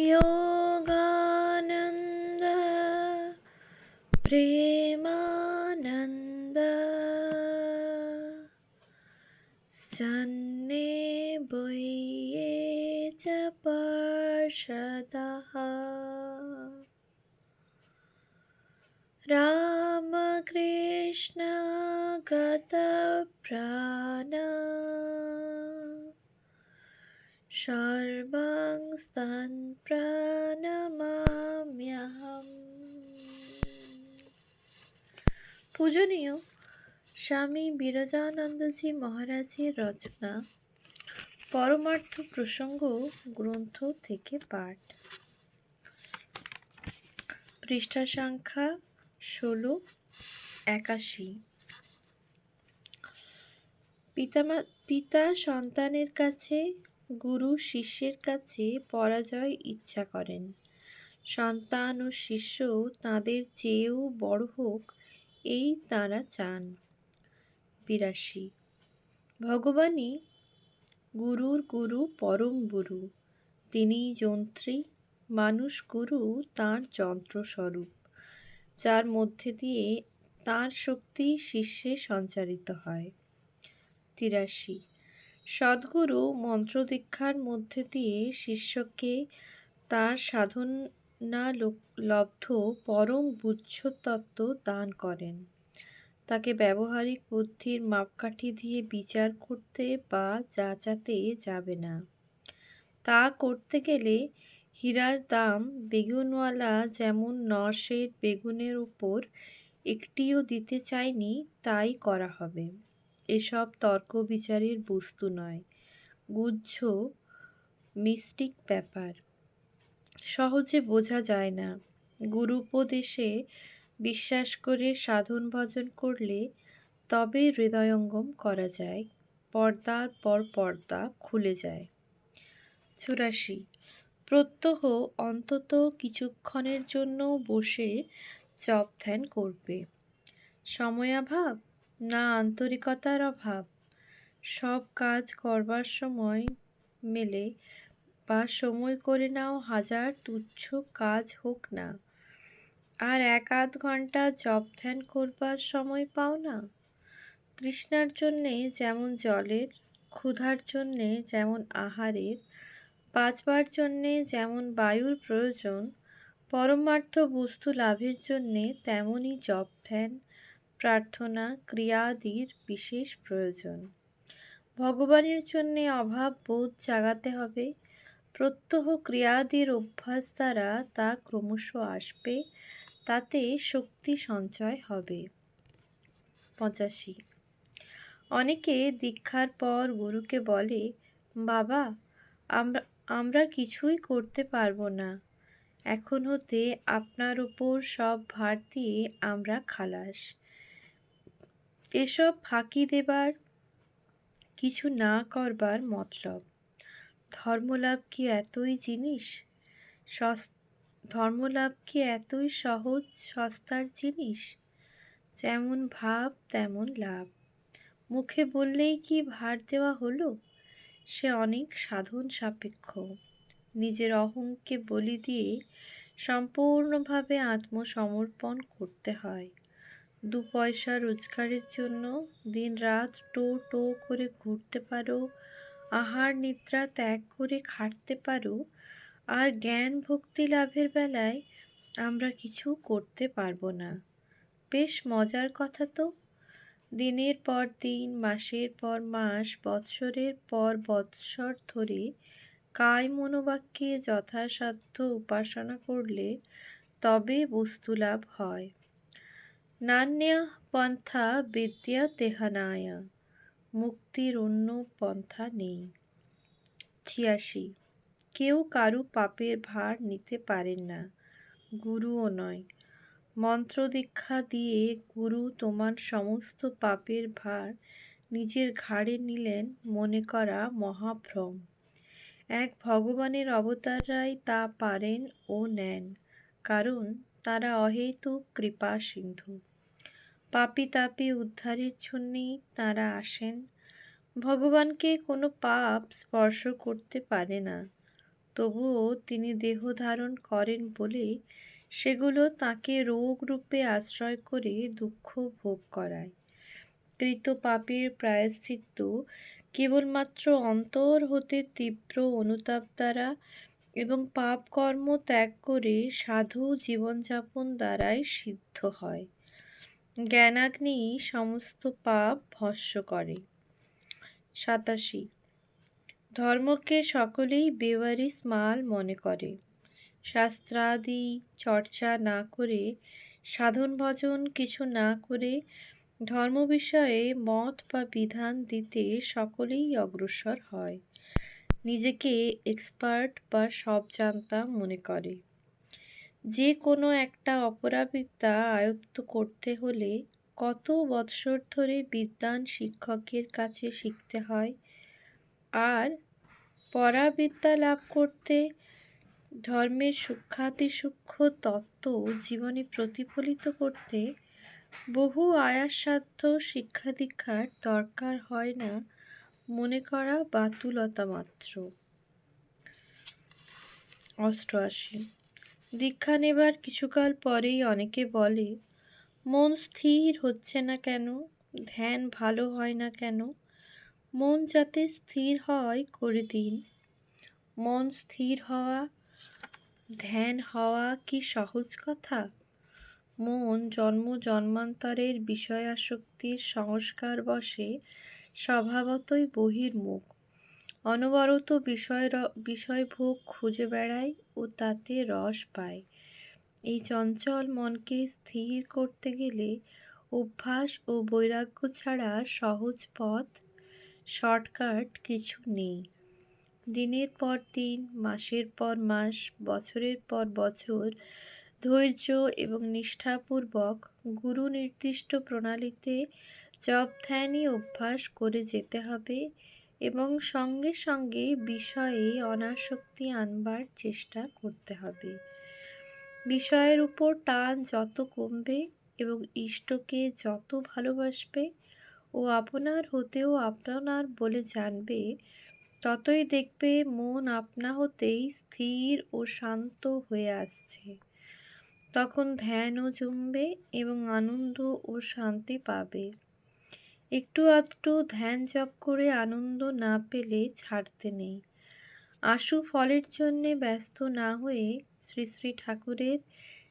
योगानन्द प्रेमानन्द सन्निबुये च पार्षदः रामकृष्ण সর্বাং স্থান প্রাণমাম্যহম। পূজনীয় স্বামী বিরজানন্দজি মহারাজের রচনা, পরমার্থ প্রসঙ্গ, গ্রন্থ থেকে পাঠ। পৃষ্ঠা সংখ্যা ষোলো, একাশি। পিতামা, পিতা সন্তানের কাছে গুরু শিষ্যের কাছে পরাজয় ইচ্ছা করেন। সন্তান ও শিষ্য তাদের চেয়েও বড় হোক, এই তারা চান। বিরাশি। ভগবানই গুরুর গুরু, পরম গুরু। তিনি যন্ত্রী, মানুষ গুরু, তাঁর যন্ত্রস্বরূপ, যার মধ্যে দিয়ে তার শক্তি শিষ্যে সঞ্চারিত হয়। তিরাশি। সদ্গুরু মন্ত্রদীক্ষার মধ্যে দিয়ে শিষ্যকে তার সাধনা লব্ধ পরম বুদ্ধতত্ত্ব দান করেন। তাকে ব্যবহারিক বুদ্ধির মাপকাঠি দিয়ে বিচার করতে বা যাচাতে যাবে না। তা করতে গেলে হীরার দাম বেগুনওয়ালা যেমন নশের বেগুনের উপর একটিও দিতে চায়নি, তাই করা হবে। এসব তর্ক বিচারের বস্তু নয়। গুহ্য মিস্টিক ব্যাপার। সহজে বোঝা যায় না। গুরু উপদেশে বিশ্বাস করে সাধন ভজন করলে তবে হৃদয়ঙ্গম করা যায়। পর্দার পর পর্দা খুলে যায়। চুরাশি। প্রত্যহ অন্তত কিছুক্ষণের জন্য বসে চপ ধ্যান করবে। সময়াভাব? না, আন্তরিকতার অভাব। সব কাজ করবার সময় মেলে বা সময় করে নাও হাজার তুচ্ছ কাজ হোক না। আর এক আধ ঘণ্টা জপ ধ্যান করবার সময় পাও না। তৃষ্ণার জন্যে যেমন জলের, ক্ষুধার জন্যে যেমন আহারের, বাঁচবার জন্যে যেমন বায়ুর প্রয়োজন, পরমার্থ বস্তু লাভের জন্যে তেমনই জপ ধ্যান প্রার্থনা, ক্রিয়াদির বিশেষ প্রয়োজন। ভগবানের জন্যে অভাব বোধ জাগাতে হবে। প্রত্যহ ক্রিয়াদির অভ্যাস দ্বারা তা ক্রমশ আসবে, তাতে শক্তি সঞ্চয় হবে। পঁচাশি। অনেকে দীক্ষার পর গুরুকে বলে, বাবা, আমরা আমরা কিছুই করতে পারব না। এখন হতে আপনার উপর সব ভার দিয়ে আমরা খালাস। এসব ফাঁকি দেবার কিছু না করবার মতলব। ধর্মলাভ কি এতই জিনিস? ধর্মলাভ কি এতই সহজ, সস্তার জিনিস? যেমন ভাব, তেমন লাভ। মুখে বললেই কি ভার দেওয়া হলো? সে অনেক সাধন সাপেক্ষ। নিজের অহংকে বলি দিয়ে সম্পূর্ণভাবে আত্মসমর্পণ করতে হয়। দু পয়সা রোজগারের জন্য দিন রাত টো টো করে ঘুরতে পারো, আহার নিদ্রা ত্যাগ করে খাটতে পারো, আর জ্ঞান ভক্তি লাভের বেলায় আমরা কিছু করতে পারব না। বেশ মজার কথা তো। দিনের পর দিন, মাসের পর মাস, বৎসরের পর বৎসর ধরে কায় মনোবাক্যে যথাসাধ্য উপাসনা করলে তবে বস্তুলাভ হয়। নান্য পন্থা বিদ্যা তেহানায়া মুক্তির অন্য পন্থা নেই ছিয়াশি। কেউ কারু পাপের ভার নিতে পারেন না। গুরুও নয়। মন্ত্র দীক্ষা দিয়ে গুরু তোমার সমস্ত পাপের ভার নিজের ঘাড়ে নিলেন মনে করা মহাভ্রম। এক ভগবানের অবতাররাই তা পারেন ও নেন, কারণ তারা অহেতুক কৃপা সিন্ধু। পাপি তাপি উদ্ধারের জন্যেই তাঁরা আসেন। ভগবানকে কোনো পাপ স্পর্শ করতে পারে না। তবুও তিনি দেহ ধারণ করেন বলে সেগুলো তাকে রোগ রূপে আশ্রয় করে দুঃখ ভোগ করায়। কৃত পাপের প্রায়শ্চিত্ত কেবলমাত্র অন্তর হতে তীব্র অনুতাপ দ্বারা এবং পাপ কর্ম ত্যাগ করে সাধু জীবনযাপন দ্বারাই সিদ্ধ হয়। জ্ঞানাগ্নি সমস্ত পাপ ভস্য করে। সাতাশি। ধর্মকে সকলেই বেওয়ারিস মাল মনে করে। শাস্ত্রাদি চর্চা না করে, সাধন ভজন কিছু না করে, ধর্ম বিষয়ে মত বা বিধান দিতে সকলেই অগ্রসর হয়। নিজেকে এক্সপার্ট বা সব জানতা মনে করে। যে কোনো একটা অপরাবিদ্যা আয়ত্ত করতে হলে কত বৎসর ধরে বিদ্বান শিক্ষকের কাছে শিখতে হয়? আর পরাবিদ্যা লাভ করতে ধর্মের সূক্ষ্মাতিসূক্ষ্ম তত্ত্ব জীবনে প্রতিফলিত করতে বহু আয়াসসাধ্য শিক্ষা দীক্ষার দরকার হয় না মনে করা বাতুলতা মাত্র। অষ্টআশি দীক্ষা নেবার কিছুকাল পরেই অনেকে বলে, মন স্থির হচ্ছে না কেন? ধ্যান ভালো হয় না কেন? মন যাতে স্থির হয়, করে দিন। মন স্থির হওয়া, ধ্যান হওয়া কি সহজ কথা? মন জন্ম জন্মান্তরের বিষয়াসক্তির সংস্কার বসে স্বভাবতই বহির্মুখ। অনবরত বিষয় বিষয়ভোগ খুঁজে বেড়ায় ও তাতে রস পায় এই চঞ্চল মনকে স্থির করতে গেলে অভ্যাস ও বৈরাগ্য ছাড়া সহজ পথ, শর্টকাট কিছু নেই। দিনের পর দিন, মাসের পর মাস, বছরের পর বছর, ধৈর্য এবং নিষ্ঠাপূর্বক গুরু নির্দিষ্ট প্রণালীতে জপ ধ্যানই অভ্যাস করে যেতে হবে। এবং সঙ্গে সঙ্গে বিষয়ে অনাসক্তি আনবার চেষ্টা করতে হবে। বিষয়ের উপর টান যত কমবে এবং ইষ্টকে যত ভালোবাসবে ও আপনার হতেও আপনার বলে জানবে, ততই দেখবে মন আপনা হতেই স্থির ও শান্ত হয়ে আসছে। তখন ধ্যানও জমবে এবং আনন্দ ও শান্তি পাবে। একটু আধটু ধ্যান জপ করে আনন্দ না পেলে ছাড়তে নেই। আশু ফলের জন্যে ব্যস্ত না হয়ে শ্রী শ্রী ঠাকুরের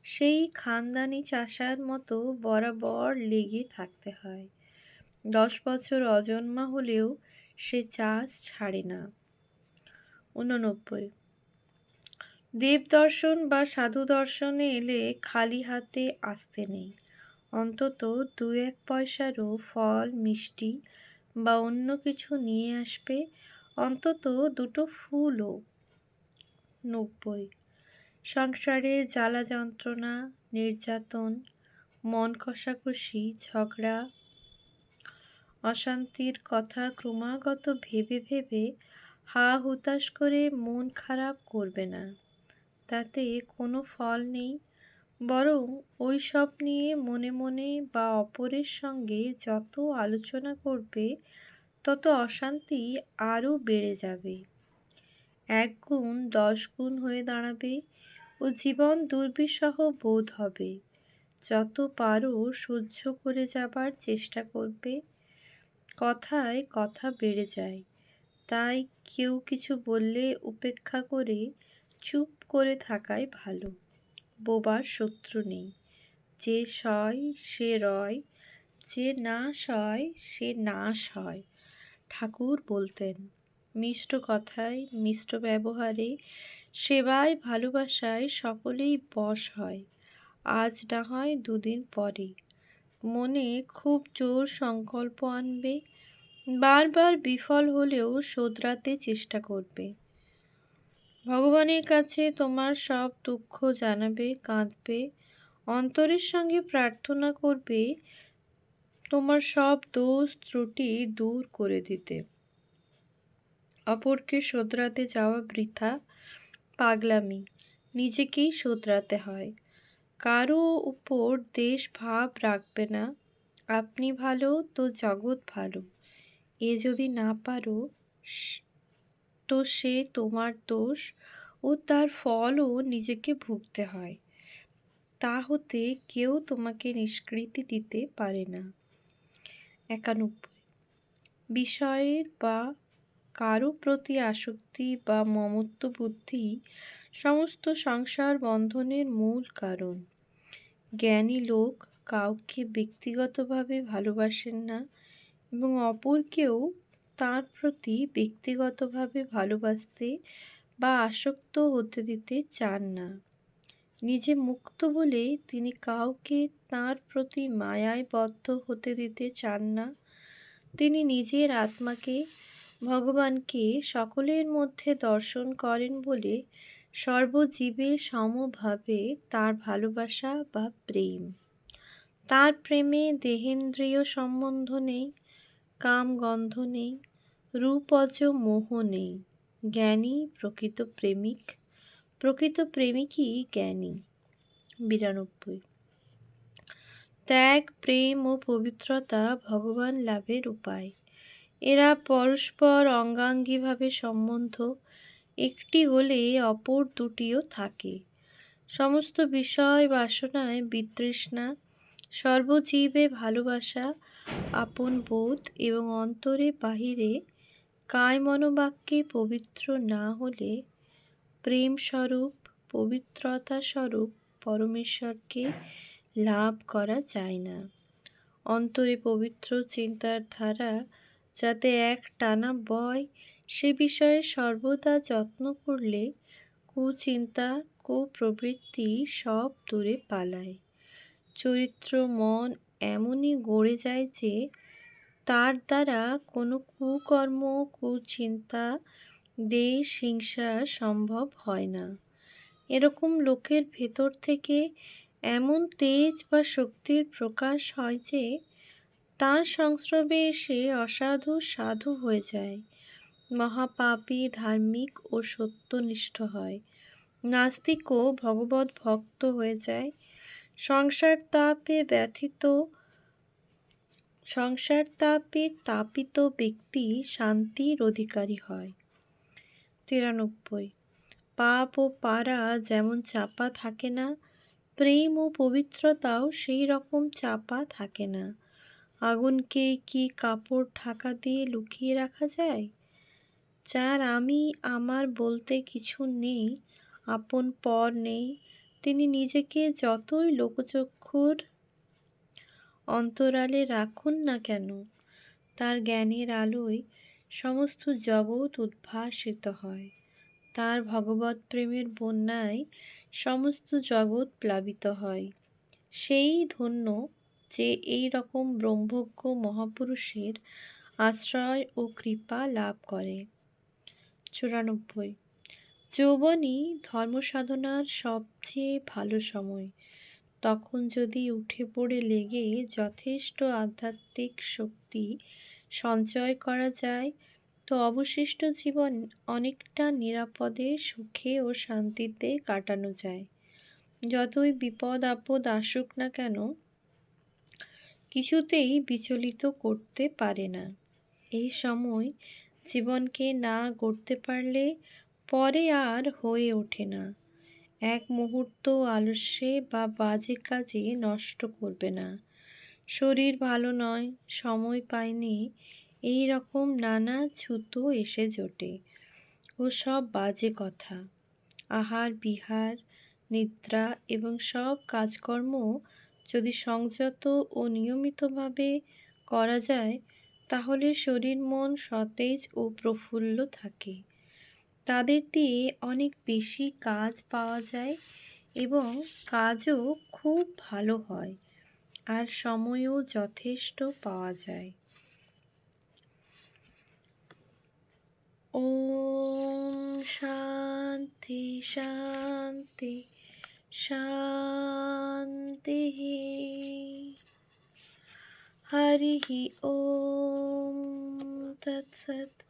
সেই খানদানি চাষার মতো বরাবর লেগে থাকতে হয়। দশ বছর অজন্মা হলেও সে চাষ ছাড়ে না। উননব্বই দেব দর্শন বা সাধু দর্শনে এলে খালি হাতে আসতে নেই। অন্তত দু এক পয়সারও ফল, মিষ্টি বা অন্য কিছু নিয়ে আসবে, অন্তত দুটো ফুলও। নব্বই। সংসারে জ্বালা যন্ত্রণা, নির্যাতন, মন কষাকষি, ঝগড়া, অশান্তির কথা ক্রমাগত ভেবে ভেবে হা হুতাশ করে মন খারাপ করবে না। তাতে কোনো ফল নেই। বরং ওই সব নিয়ে মনে মনে বা অপরের সঙ্গে যত আলোচনা করবে, তত অশান্তি আরও বেড়ে যাবে। এক গুণ, দশ গুণ হয়ে দাঁড়াবে ও জীবন দুর্বিষহ বোধ হবে। যত পারো সহ্য করে যাবার চেষ্টা করবে। কথায় কথা বেড়ে যায়। তাই কেউ কিছু বললে উপেক্ষা করে চুপ করে থাকাই ভালো। বোবার শত্রু নেই। যে সয়, সে রয়, যে না সয়, সে নাশ হয়। ঠাকুর বলতেন, মিষ্ট কথায়, মিষ্ট ব্যবহারে, সেবায়, ভালোবাসায় সকলেই বশ হয়। আজ না হয় দুদিন পরে। মনে খুব জোর সংকল্প আনবে, বারবার বিফল হলেও শোধরাতে চেষ্টা করবে। ভগবানের কাছে তোমার সব দুঃখ জানাবে, কাঁদবে। অন্তরের সঙ্গে প্রার্থনা করবে, তোমার সব দোষ, ত্রুটি দূর করে দিতে। অপরকে শোধরাতে যাওয়া বৃথা, পাগলামি। নিজেকেই শোধরাতে হয়। কারও উপর দেশ ভাব রাখবে না। আপনি ভালো, তো জগৎ ভালো। এ যদি না পারো তো সে তোমার দোষ ও তার ফলও নিজেকে ভুগতে হয়। তা হতে কেউ তোমাকে নিষ্কৃতি দিতে পারে না। একানব্বই। বিষয়ের বা কারও প্রতি আসক্তি বা মমত্ব বুদ্ধি সমস্ত সংসার বন্ধনের মূল কারণ। জ্ঞানী লোক কাউকে ব্যক্তিগতভাবে ভালোবাসেন না এবং অপরকেও তার প্রতি ব্যক্তিগতভাবে ভালোবাসতে বা আসক্ত হতে দিতে চান না। নিজে মুক্ত বলে তিনি কাউকে তার প্রতি মায়ায় বদ্ধ হতে দিতে চান না। তিনি নিজের আত্মাকে, ভগবানকে সকলের মধ্যে দর্শন করেন বলে সর্বজীবে সমভাবে তার ভালোবাসা বা প্রেম। তার প্রেমে দেহেন্দ্রিয় সম্বন্ধ নেই, কাম গন্ধ নেই রূপজ মোহ নেই। জ্ঞানী, প্রকৃত প্রেমিক, প্রকৃত প্রেমিকই জ্ঞানী। বিরানব্বই। ত্যাগ, প্রেম ও পবিত্রতা ভগবান লাভের উপায়। এরা পরস্পর অঙ্গাঙ্গিভাবে সম্বন্ধ, একটি হলে অপর দুটিও থাকে। সমস্ত বিষয় বাসনায় বিতৃষ্ণা, সর্বজীবে ভালোবাসা, আপন বোধ এবং অন্তরে বাহিরে কায় মনোবাক্যে পবিত্র না হলে প্রেম স্বরূপ পবিত্রতা স্বরূপ পরমেশ্বরকে লাভ করা যায় না। অন্তরে পবিত্র চিন্তার ধারা যাতে এক টানা বয় সে বিষয়ে সর্বদা যত্ন করলে কুচিন্তা, কুপ্রবৃত্তি সব দূরে পালায়। চরিত্র মন এমনই গড়ে যায় যে তার দ্বারা কোনো কুকর্ম, কুচিন্তা, দেশ, হিংসা সম্ভব হয় না। এরকম লোকের ভেতর থেকে এমন তেজ বা শক্তির প্রকাশ হয় যে, তার সংস্রবে এসে অসাধু সাধু হয়ে যায়। মহাপাপী, ধার্মিক ও সত্যনিষ্ঠ হয়। নাস্তিকও ভগবত ভক্ত হয়ে যায়। সংসার তাপে ব্যথিত সংসার তাপে তাপিত ব্যক্তি শান্তির অধিকারী হয়। তিরানব্বই। পাপ ও পারা যেমন চাপা থাকে না, প্রেম ও পবিত্রতাও সেই রকম চাপা থাকে না। আগুনকে কি কাপড় ঢাকা দিয়ে লুকিয়ে রাখা যায়? যার আমি আমার বলতে কিছু নেই, আপন পর নেই, তিনি নিজেকে যতই লোকচক্ষুর অন্তরালে রাখুন না কেন? তার জ্ঞানের আলোয় সমস্ত জগৎ উদ্ভাসিত হয়। তার ভগবত প্রেমের বন্যায় সমস্ত জগৎ প্লাবিত হয়। সেই ধন্য যে এই রকম ব্রহ্মজ্ঞ মহাপুরুষের আশ্রয় ও কৃপা লাভ করে। চুরানব্বই। যৌবনই ধর্মসাধনার সবচেয়ে ভালো সময়। তখন যদি উঠে পড়ে লেগে যথেষ্ট আধ্যাত্মিক শক্তি সঞ্চয় করা যায়, তো অবশিষ্ট জীবন অনেকটা নিরাপদে, সুখে ও শান্তিতে কাটানো যায়। যতই বিপদ, আপদ আসুক না কেন, কিছুতেই বিচলিত করতে পারে না। এই সময় জীবনকে না গড়তে পারলে পরে আর হয়ে ওঠে না। এক মুহূর্ত আলস্যে বা বাজে কাজে নষ্ট করবে না। শরীর ভালো নয়, সময় পায়নি, এই রকম নানা ছুতো এসে জোটে। ও সব বাজে কথা। আহার, বিহার, নিদ্রা এবং সব কাজকর্ম যদি সংযত ও নিয়মিতভাবে করা যায়, তাহলে শরীর মন সতেজ ও প্রফুল্ল থাকে। তাদের দিয়ে অনেক বেশি কাজ পাওয়া যায় এবং কাজও খুব ভালো হয় আর সময়ও যথেষ্ট পাওয়া যায়। ওম শান্তি শান্তি শান্তি। হরি ওম তৎসৎ।